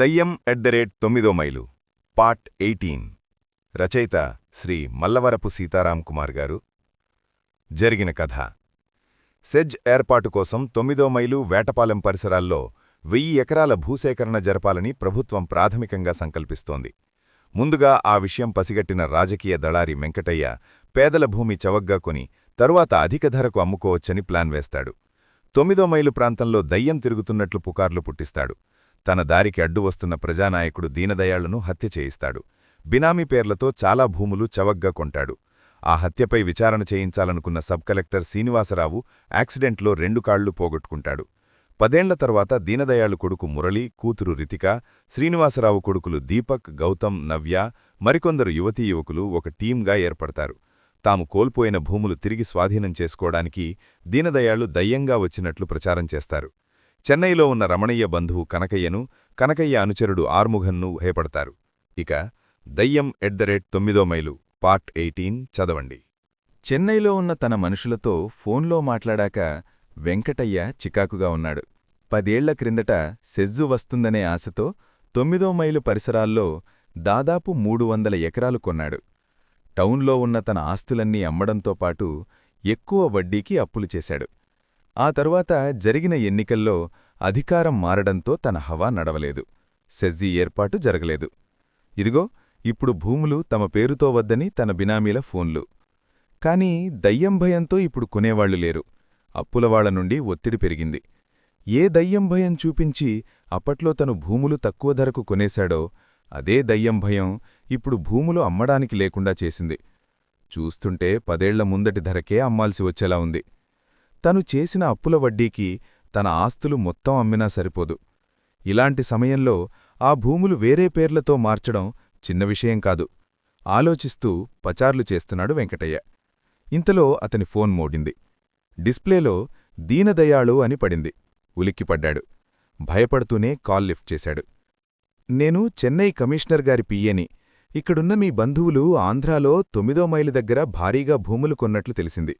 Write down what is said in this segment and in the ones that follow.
దయ్యం at the rate తొమ్మిదో మైలు. Part eighteen. రచయిత శ్రీ మల్లవరపు సీతారాం కుమార్ గారు. జరిగిన కథ. సెజ్ ఏర్పాటు కోసం తొమ్మిదో మైలు వేటపాలెం పరిసరాల్లో వెయ్యి ఎకరాల భూసేకరణ జరపాలని ప్రభుత్వం ప్రాథమికంగా సంకల్పిస్తోంది. ముందుగా ఆ విషయం పసిగట్టిన రాజకీయ దళారి వెంకటయ్య పేదల భూమి చవగ్గా కొని తరువాత అధిక ధరకు అమ్ముకోవచ్చని ప్లాన్ వేస్తాడు. తొమ్మిదో మైలు ప్రాంతంలో దయ్యం తిరుగుతున్నట్లు పుకార్లు పుట్టిస్తాడు. తన దారికి అడ్డు వస్తున్న ప్రజానాయకుడు దీనదయాళ్ళను హత్య చేయిస్తాడు. బినామీ పేర్లతో చాలా భూములు చవగ్గా కొంటాడు. ఆ హత్యపై విచారణ చేయించాలనుకున్న సబ్ కలెక్టర్ శ్రీనివాసరావు యాక్సిడెంట్లో రెండు కాళ్ళు పోగొట్టుకుంటాడు. పదేండ్ల తర్వాత దీనదయాళు కొడుకు మురళి కూతురు రితిక శ్రీనివాసరావు కొడుకులు దీపక్ గౌతమ్ నవ్య మరికొందరు యువతీ యువకులు ఒక టీంగా ఏర్పడతారు. తాము కోల్పోయిన భూములు తిరిగి స్వాధీనం చేసుకోవడానికి దీనదయాళ్ళు దయ్యంగా వచ్చినట్లు ప్రచారం చేస్తారు. చెన్నైలో ఉన్న రమణయ్య బంధువు కనకయ్యను కనకయ్య అనుచరుడు ఆర్ముఘన్ను భయపడతారు. ఇక దయ్యం ఎట్ ద రేట్ తొమ్మిదో మైలు పార్ట్ ఎయిటీన్ చదవండి. చెన్నైలో ఉన్న తన మనుషులతో ఫోన్లో మాట్లాడాక వెంకటయ్య చికాకుగా ఉన్నాడు. పదేళ్ళ క్రిందట సెజ్జు వస్తుందనే ఆశతో తొమ్మిదో మైలు పరిసరాల్లో దాదాపు మూడు వందల ఎకరాలు కొన్నాడు. టౌన్లో ఉన్న తన ఆస్తులన్నీ అమ్మడంతో పాటు ఎక్కువ వడ్డీకి అప్పులు చేశాడు. ఆ తరువాత జరిగిన ఎన్నికల్లో అధికారం మారడంతో తన హవా నడవలేదు. సెజ్జీ ఏర్పాటు జరగలేదు. ఇదిగో ఇప్పుడు భూములు తమ పేరుతో వద్దని తన బినామీల ఫోన్లు. కాని దయ్యం భయంతో ఇప్పుడు కొనేవాళ్ళు లేరు. అప్పులవాళ్ళ నుండి ఒత్తిడి పెరిగింది. ఏ దయ్యం భయం చూపించి అప్పట్లో తను భూములు తక్కువ ధరకు కొనేశాడో అదే దయ్యం భయం ఇప్పుడు భూములు అమ్మడానికి లేకుండా చేసింది. చూస్తుంటే పదేళ్ళ ముందటి ధరకే అమ్మాల్సి వచ్చేలా ఉంది. తను చేసిన అప్పుల వడ్డీకి తన ఆస్తులు మొత్తం అమ్మినా సరిపోదు. ఇలాంటి సమయంలో ఆ భూములు వేరే పేర్లతో మార్చడం చిన్న విషయం కాదు. ఆలోచిస్తూ పచార్లు చేస్తున్నాడు వెంకటయ్య. ఇంతలో అతని ఫోన్ మోడింది డిస్ప్లేలో దీనదయాళు అని పడింది. ఉలిక్కిపడ్డాడు. భయపడుతూనే కాల్ లిఫ్ట్ చేశాడు. నేను చెన్నై కమిషనర్ గారి పియ్యని ఇక్కడున్న మీ బంధువులు ఆంధ్రాలో తొమ్మిదో మైలు దగ్గర భారీగా భూములు కొన్నట్లు తెలిసింది.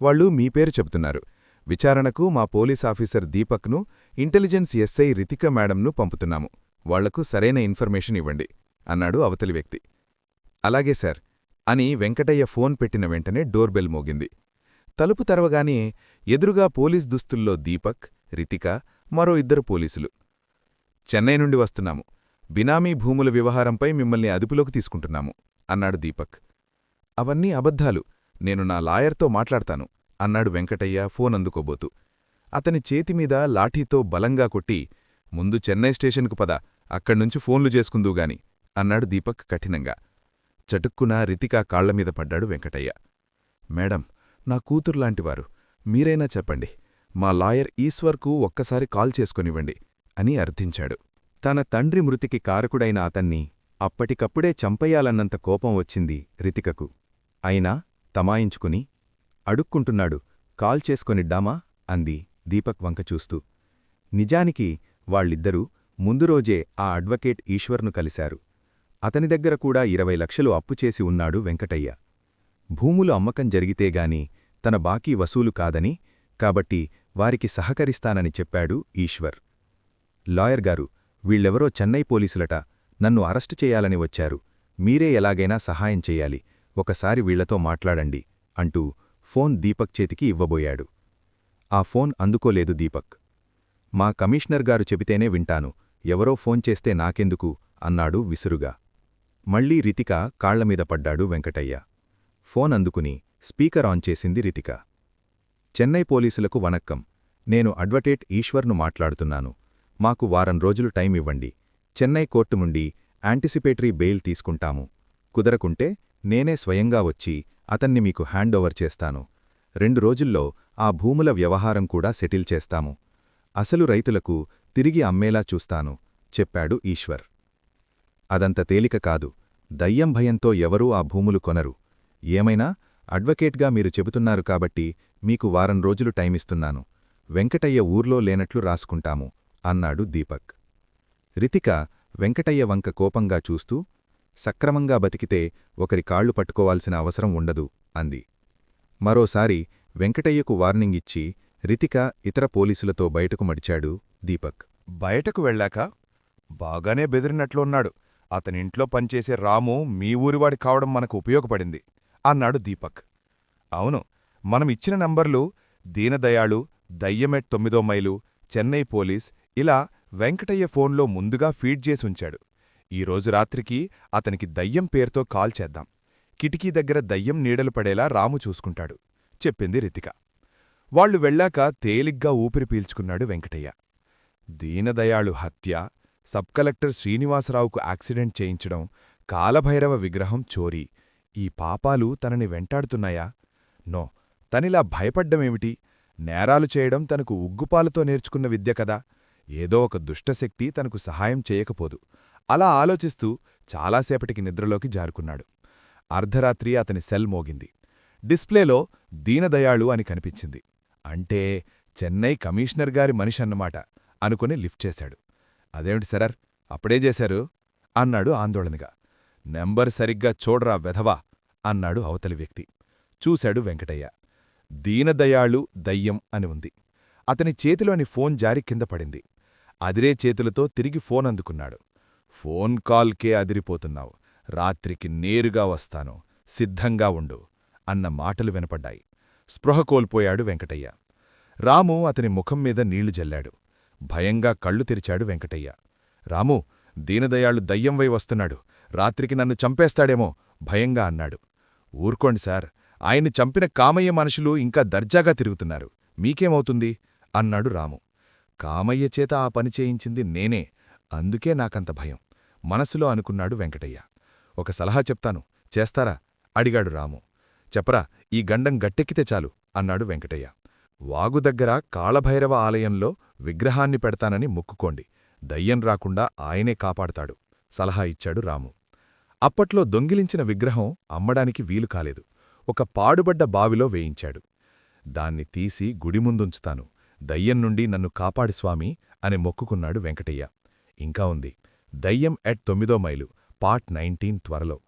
వాళ్ళు మీ పేరు చెబుతున్నారు. విచారణకు మా పోలీస్ ఆఫీసర్ దీపక్ను ఇంటెలిజెన్స్ ఎస్ఐ రితిక మేడంను పంపుతున్నాము. వాళ్ళకు సరైన ఇన్ఫర్మేషన్ ఇవ్వండి అన్నాడు అవతలి వ్యక్తి. అలాగే సార్ అని వెంకటయ్య ఫోన్ పెట్టిన వెంటనే డోర్బెల్ మోగింది. తలుపు తెరవగానే ఎదురుగా పోలీస్ దుస్తుల్లో దీపక్ రితిక మరో ఇద్దరు పోలీసులు. చెన్నై నుండి వస్తున్నాము. బినామీ భూముల వ్యవహారంపై మిమ్మల్ని అదుపులోకి తీసుకుంటున్నాము అన్నాడు దీపక్. అవన్నీ అబద్ధాలు. నేను నా లాయర్తో మాట్లాడతాను అన్నాడు వెంకటయ్య ఫోన్ అందుకోబోతూ అతని చేతిమీద లాఠీతో బలంగా కొట్టి ముందు చెన్నై స్టేషన్కు పద అక్కడ్నుంచి ఫోన్లు చేసుకుందూగాని అన్నాడు దీపక్ కఠినంగా. చటుక్కున రితికా కాళ్ళమీద పడ్డాడు వెంకటయ్య. మేడం నా కూతుర్లాంటివారు మీరైనా చెప్పండి మా లాయర్ ఈశ్వర్కు ఒక్కసారి కాల్ చేసుకొనివ్వండి అని అర్థించాడు. తన తండ్రి మృతికి కారకుడైన అతన్ని అప్పటికప్పుడే చంపేయాలన్నంత కోపం వచ్చింది రితికకు. అయినా తమాయించుకుని అడుక్కుంటున్నాడు. కాల్ చేసుకొనిడ్డామా అంది దీపక్ వంక చూస్తూ. నిజానికి వాళ్ళిద్దరూ ముందు రోజే ఆ అడ్వకేట్ ఈశ్వర్ను కలిశారు. అతని దగ్గర కూడా ఇరవై లక్షలు అప్పుచేసి ఉన్నాడు వెంకటయ్య. భూములు అమ్మకం జరిగితేగాని తన బాకీ వసూలు కాదని కాబట్టి వారికి సహకరిస్తానని చెప్పాడు ఈశ్వర్. లాయర్ గారు వీళ్ళెవరో చెన్నై పోలీసులట నన్ను అరెస్టు చేయాలని వచ్చారు. మీరే ఎలాగైనా సహాయం చెయ్యాలి ఒకసారి వీళ్ళతో మాట్లాడండి అంటూ ఫోన్ దీపక్ చేతికి ఇవ్వబోయాడు. ఆ ఫోన్ అందుకోలేదు దీపక్. మా కమిషనర్ గారు చెబితేనే వింటాను ఎవరో ఫోన్ చేస్తే నాకెందుకు? అన్నాడు విసురుగా. మళ్ళీ రితిక కాళ్ళమీద పడ్డాడు వెంకటయ్య. ఫోన్ అందుకుని స్పీకర్ ఆన్ చేసింది రితిక. చెన్నై పోలీసులకు వనక్కం. నేను అడ్వటేట్ ఈశ్వర్ను మాట్లాడుతున్నాను. మాకు వారం రోజులు టైం ఇవ్వండి. చెన్నై కోర్టు నుండి యాంటిసిపేటరీ బెయిల్ తీసుకుంటాము. కుదరకుంటే నేనే స్వయంగా వచ్చి అతన్ని మీకు హ్యాండోవర్ చేస్తాను. రెండు రోజుల్లో ఆ భూముల వ్యవహారం కూడా సెటిల్ చేస్తాము. అసలు రైతులకు తిరిగి అమ్మేలా చూస్తాను చెప్పాడు ఈశ్వర్. అదంత తేలిక కాదు. దయ్యం భయంతో ఎవరూ ఆ భూములు కొనరు. ఏమైనా అడ్వకేట్గా మీరు చెబుతున్నారు కాబట్టి మీకు వారం రోజులు టైమిస్తున్నాను. వెంకటయ్య ఊర్లో లేనట్లు రాసుకుంటాము అన్నాడు దీపక్. రితిక వెంకటయ్య వంక కోపంగా చూస్తూ సక్రమంగా బతికితే ఒకరి కాళ్ళు పట్టుకోవాల్సిన అవసరం ఉండదు అంది. మరోసారి వెంకటయ్యకు వార్నింగ్ ఇచ్చి రితిక ఇతర పోలీసులతో బయటకు మడిచాడు దీపక్. బయటకు వెళ్ళాక? బాగానే బెదిరినట్లున్నాడు అతనింట్లో పనిచేసే రాము మీ ఊరివాడి కావడం మనకు ఉపయోగపడింది అన్నాడు దీపక్. అవును మనం ఇచ్చిన నంబర్లు దీనదయాళు దయ్యమెట్ తొమ్మిదో మైలు చెన్నై పోలీస్ ఇలా వెంకటయ్య ఫోన్లో ముందుగా ఫీడ్ చేసుంచాడు ఈరోజు రాత్రికి అతనికి దయ్యం పేరుతో కాల్ చేద్దాం. కిటికీ దగ్గర దయ్యం నీడలు పడేలా రాము చూసుకుంటాడు. చెప్పింది రితిక. వాళ్ళు వెళ్ళాక తేలిగ్గా ఊపిరి పీల్చుకున్నాడు వెంకటయ్య. దీనదయాళు హత్య సబ్ కలెక్టర్ శ్రీనివాసరావుకు యాక్సిడెంట్ చేయించడం కాలభైరవ విగ్రహం చోరీ ఈ పాపాలు తనని వెంటాడుతున్నాయా? నో తనిలా భయపడ్డమేమిటి? నేరాలు చేయడం తనకు ఉగ్గుపాలతో నేర్చుకున్న విద్య కదా. ఏదో ఒక దుష్టశక్తి తనకు సహాయం చేయకపోదు. అలా ఆలోచిస్తూ చాలాసేపటికి నిద్రలోకి జారుకున్నాడు. అర్ధరాత్రి అతని సెల్ మోగింది. డిస్ప్లేలో దీనదయాళు అని కనిపించింది. అంటే చెన్నై కమిషనర్ గారి మనిషన్నమాట అనుకుని లిఫ్ట్ చేశాడు. అదేమిటి సరర్ అప్పుడే చేశారు? అన్నాడు ఆందోళనగా. నెంబర్ సరిగ్గా చూడరా వెధవా? అన్నాడు అవతలి వ్యక్తి. చూశాడు వెంకటయ్య. దీనదయాళు దయ్యం అని ఉంది. అతని చేతిలోని ఫోన్ జారి కింద పడింది. అదిరే చేతులతో తిరిగి ఫోన్ అందుకున్నాడు. ఫోన్ కాల్కే అదిరిపోతున్నావు. రాత్రికి నేరుగా వస్తాను. సిద్ధంగా ఉండు అన్న మాటలు వినపడ్డాయి. స్పృహ కోల్పోయాడు వెంకటయ్య. రాము అతని ముఖం మీద నీళ్ళు జల్లాడు. భయంగా కళ్ళు తెరిచాడు వెంకటయ్య. రాము దీనదయాళు దయ్యంవై వస్తున్నాడు. రాత్రికి నన్ను చంపేస్తాడేమో భయంగా అన్నాడు. ఊరుకోండి సార్ ఆయన్ని చంపిన కామయ్య మనుషులు ఇంకా దర్జాగా తిరుగుతున్నారు. మీకేమవుతుంది? అన్నాడు రాము. కామయ్య చేత ఆ పని చేయించింది నేనే. అందుకే నాకంత భయం. మనసులో అనుకున్నాడు వెంకటయ్య. ఒక సలహా చెప్తాను చేస్తారా? అడిగాడు రాము. చెప్పరా ఈ గండం గట్టెక్కితే చాలు అన్నాడు వెంకటయ్య. వాగు దగ్గర కాళభైరవ ఆలయంలో విగ్రహాన్ని పెడతానని మొక్కుకోండి దయ్యం రాకుండా ఆయనే కాపాడతాడు సలహా ఇచ్చాడు రాము. అప్పట్లో దొంగిలించిన విగ్రహం అమ్మడానికి వీలు కాలేదు ఒక పాడుబడ్డ బావిలో వేయించాడు. దాన్ని తీసి గుడి ముందుంచుతాను దయ్యం నుండి నన్ను కాపాడు స్వామి అని మొక్కుకున్నాడు వెంకటయ్య. ఇంకా ఉంది. దయ్యం ఎట్ తొమ్మిదో మైలు పార్ట్ నైన్టీన్ త్వరలో.